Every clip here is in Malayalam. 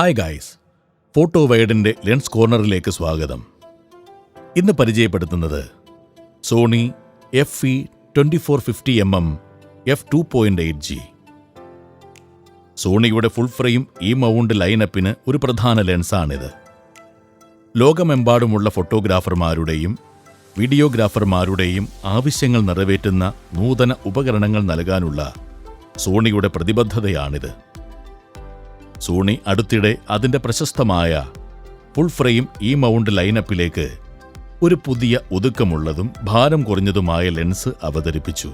ഹായ് ഗായ്സ് ഫോട്ടോ വൈഡിന്റെ ലെൻസ് കോർണറിലേക്ക് സ്വാഗതം. ഇന്ന് പരിചയപ്പെടുത്തുന്നത് Sony F E twenty four fifty M M F two point eight G സോണിയുടെ full frame E mount ലൈനപ്പിന് ഒരു പ്രധാന ലെൻസാണിത് ലോകമെമ്പാടുമുള്ള ഫോട്ടോഗ്രാഫർമാരുടെയും വീഡിയോഗ്രാഫർമാരുടെയും ആവശ്യങ്ങൾ നിറവേറ്റുന്ന നൂതന ഉപകരണങ്ങൾ നൽകാനുള്ള സോണിയുടെ പ്രതിബദ്ധതയാണിത്. സോണി അടുത്തിടെ അതിന്റെ പ്രശസ്തമായ ഫുൾ ഫ്രെയിം ഈ മൗണ്ട് ലൈനപ്പിലേക്ക് ഒരു പുതിയ ഒതുക്കമുള്ളതും ഭാരം കുറഞ്ഞതുമായ ലെൻസ് അവതരിപ്പിച്ചു.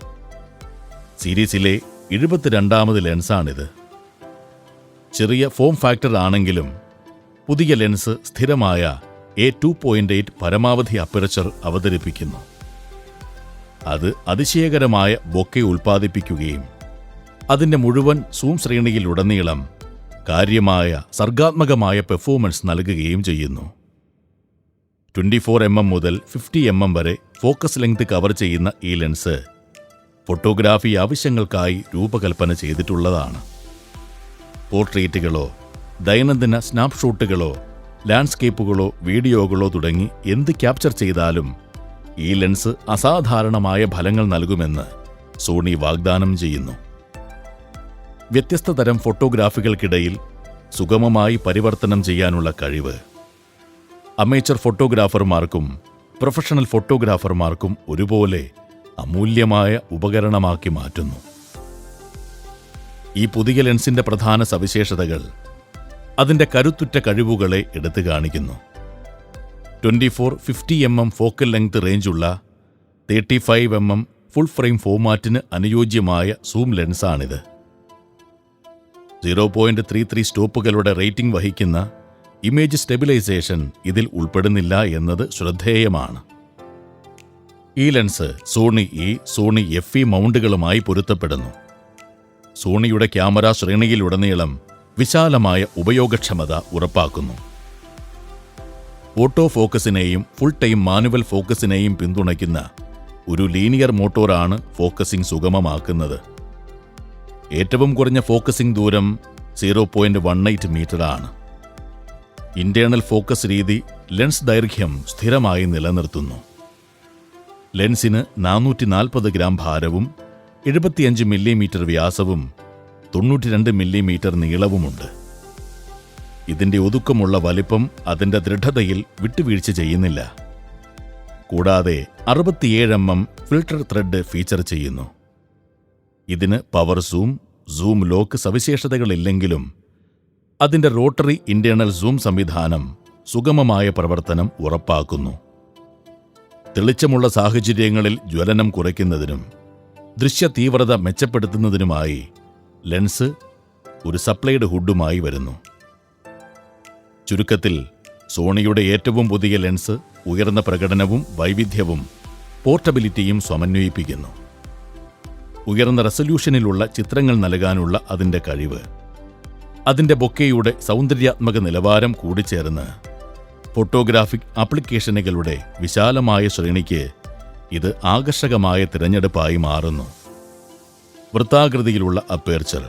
സീരീസിലെ എഴുപത്തിരണ്ടാമത് ലെൻസാണിത്. ചെറിയ ഫോം ഫാക്ടർ ആണെങ്കിലും പുതിയ ലെൻസ് സ്ഥിരമായ എ ടു പോയിന്റ് എയ്റ്റ് പരമാവധി അപ്പറച്ചർ അവതരിപ്പിക്കുന്നു. അത് അതിശയകരമായ ബൊക്കെ ഉൽപ്പാദിപ്പിക്കുകയും അതിന്റെ മുഴുവൻ സൂം ശ്രേണിയിലുടനീളം കാര്യമായ സർഗാത്മകമായ പെർഫോമൻസ് നൽകുകയും ചെയ്യുന്നു. ട്വന്റി ഫോർ എം എം മുതൽ ഫിഫ്റ്റി എം എം വരെ ഫോക്കസ് ലെങ്ത് കവർ ചെയ്യുന്ന ഈ ലെൻസ് ഫോട്ടോഗ്രാഫി ആവശ്യങ്ങൾക്കായി രൂപകൽപ്പന ചെയ്തിട്ടുള്ളതാണ്. പോർട്രേറ്റുകളോ ദൈനംദിന സ്നാപ്ഷോട്ടുകളോ ലാൻഡ്സ്കേപ്പുകളോ വീഡിയോകളോ തുടങ്ങി എന്ത് ക്യാപ്ചർ ചെയ്താലും ഈ ലെൻസ് അസാധാരണമായ ഫലങ്ങൾ നൽകുമെന്ന് സോണി വാഗ്ദാനം ചെയ്യുന്നു. വ്യത്യസ്ത തരം ഫോട്ടോഗ്രാഫികൾക്കിടയിൽ സുഗമമായി പരിവർത്തനം ചെയ്യാനുള്ള കഴിവ്. അമേച്ചർ ഫോട്ടോഗ്രാഫർമാർക്കും പ്രൊഫഷണൽ ഫോട്ടോഗ്രാഫർമാർക്കും ഒരുപോലെ അമൂല്യമായ ഉപകരണമാക്കി മാറ്റുന്നു. ഈ പുതിയ ലെൻസിന്റെ പ്രധാന സവിശേഷതകൾ അതിന്റെ കരുത്തുറ്റ കഴിവുകളെ എടുത്തു കാണിക്കുന്നു. Twenty four fifty M M focal length റേഞ്ചുള്ള thirty five M M full frame ഫോമാറ്റിന് അനുയോജ്യമായ സൂം ലെൻസാണിത്. സീറോ പോയിന്റ് ത്രീ ത്രീ സ്റ്റോപ്പുകളുടെ റേറ്റിംഗ് വഹിക്കുന്ന ഇമേജ് സ്റ്റെബിലൈസേഷൻ ഇതിൽ ഉൾപ്പെടുന്നില്ല എന്നത് ശ്രദ്ധേയമാണ്. ഈ lens Sony E Sony F E മൗണ്ടുകളുമായി പൊരുത്തപ്പെടുന്നു. സോണിയുടെ ക്യാമറ ശ്രേണിയിലുടനീളം വിശാലമായ ഉപയോഗക്ഷമത ഉറപ്പാക്കുന്നു. ഓട്ടോ ഫോക്കസിനെയും ഫുൾ ടൈം മാനുവൽ ഫോക്കസിനെയും പിന്തുണയ്ക്കുന്ന ഒരു ലീനിയർ മോട്ടോറാണ് ഫോക്കസിംഗ് സുഗമമാക്കുന്നത്. ഏറ്റവും കുറഞ്ഞ ഫോക്കസിംഗ് ദൂരം സീറോ പോയിന്റ് വൺ എയ്റ്റ് മീറ്ററാണ്. ഇന്റേണൽ ഫോക്കസ് രീതി ലെൻസ് ദൈർഘ്യം സ്ഥിരമായി നിലനിർത്തുന്നു. ലെൻസിന് നാനൂറ്റി നാൽപ്പത് ഗ്രാം ഭാരവും എഴുപത്തിയഞ്ച് മില്ലിമീറ്റർ വ്യാസവും തൊണ്ണൂറ്റിരണ്ട് മില്ലിമീറ്റർ നീളവുമുണ്ട്. ഇതിന്റെ ഒതുക്കമുള്ള വലിപ്പം അതിന്റെ ദൃഢതയിൽ വിട്ടുവീഴ്ച ചെയ്യുന്നില്ല. കൂടാതെ അറുപത്തിയേഴ് M M filter thread feature ചെയ്യുന്നു. ഇതിന് പവർ സൂം സൂം ലോക്ക് സവിശേഷതകളില്ലെങ്കിലും അതിന്റെ റോട്ടറി ഇന്റേണൽ സൂം സംവിധാനം സുഗമമായ പ്രവർത്തനം ഉറപ്പാക്കുന്നു. തെളിച്ചമുള്ള സാഹചര്യങ്ങളിൽ ജ്വലനം കുറയ്ക്കുന്നതിനും ദൃശ്യ തീവ്രത മെച്ചപ്പെടുത്തുന്നതിനുമായി ലെൻസ് ഒരു സപ്ലൈഡ് ഹുഡുമായി വരുന്നു. ചുരുക്കത്തിൽ സോണിയുടെ ഏറ്റവും പുതിയ ലെൻസ് ഉയർന്ന പ്രകടനവും വൈവിധ്യവും പോർട്ടബിലിറ്റിയും സമന്വയിപ്പിക്കുന്നു. ഉയർന്ന റെസൊല്യൂഷനിലുള്ള ചിത്രങ്ങൾ നൽകാനുള്ള അതിന്റെ കഴിവ്. അതിന്റെ ബൊക്കെയുടെ സൗന്ദര്യാത്മക നിലവാരം കൂടിച്ചേർന്ന് ഫോട്ടോഗ്രാഫിക് ആപ്ലിക്കേഷനുകളുടെ വിശാലമായ ശ്രേണിക്ക് ഇത് ആകർഷകമായ തിരഞ്ഞെടുപ്പായി മാറുന്നു. വൃത്താകൃതിയിലുള്ള അപ്പേർച്ചർ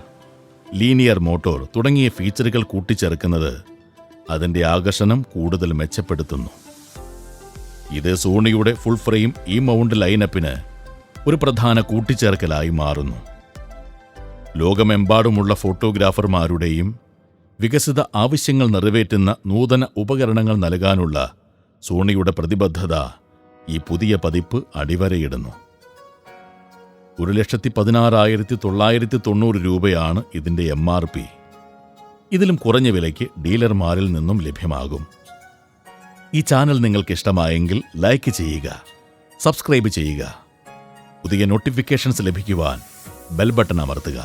ലീനിയർ മോട്ടോർ തുടങ്ങിയ ഫീച്ചറുകൾ കൂട്ടിച്ചേർക്കുന്നത് അതിന്റെ ആകർഷണം കൂടുതൽ മെച്ചപ്പെടുത്തുന്നു. ഇത് സോണിയുടെ ഫുൾ ഫ്രെയിം ഈ മൗണ്ട് ലൈനപ്പിന് ഒരു പ്രധാന കൂട്ടിച്ചേർക്കലായി മാറുന്നു. ലോകമെമ്പാടുമുള്ള ഫോട്ടോഗ്രാഫർമാരുടെയും വികസിത ആവശ്യങ്ങൾ നിറവേറ്റുന്ന നൂതന ഉപകരണങ്ങൾ നൽകാനുള്ള സോണിയുടെ പ്രതിബദ്ധത ഈ പുതിയ പതിപ്പ് അടിവരയിടുന്നു. ഒരു ലക്ഷത്തി പതിനാറായിരത്തി തൊള്ളായിരത്തി തൊണ്ണൂറ് രൂപയാണ് ഇതിന്റെ എം ആർ പി. ഇതിലും കുറഞ്ഞ വിലയ്ക്ക് ഡീലർമാരിൽ നിന്നും ലഭ്യമാകും. ഈ ചാനൽ നിങ്ങൾക്ക് ഇഷ്ടമായെങ്കിൽ ലൈക്ക് ചെയ്യുക സബ്സ്ക്രൈബ് ചെയ്യുക. പുതിയ നോട്ടിഫിക്കേഷൻസ് ലഭിക്കുവാൻ ബെൽ ബട്ടൺ അമർത്തുക.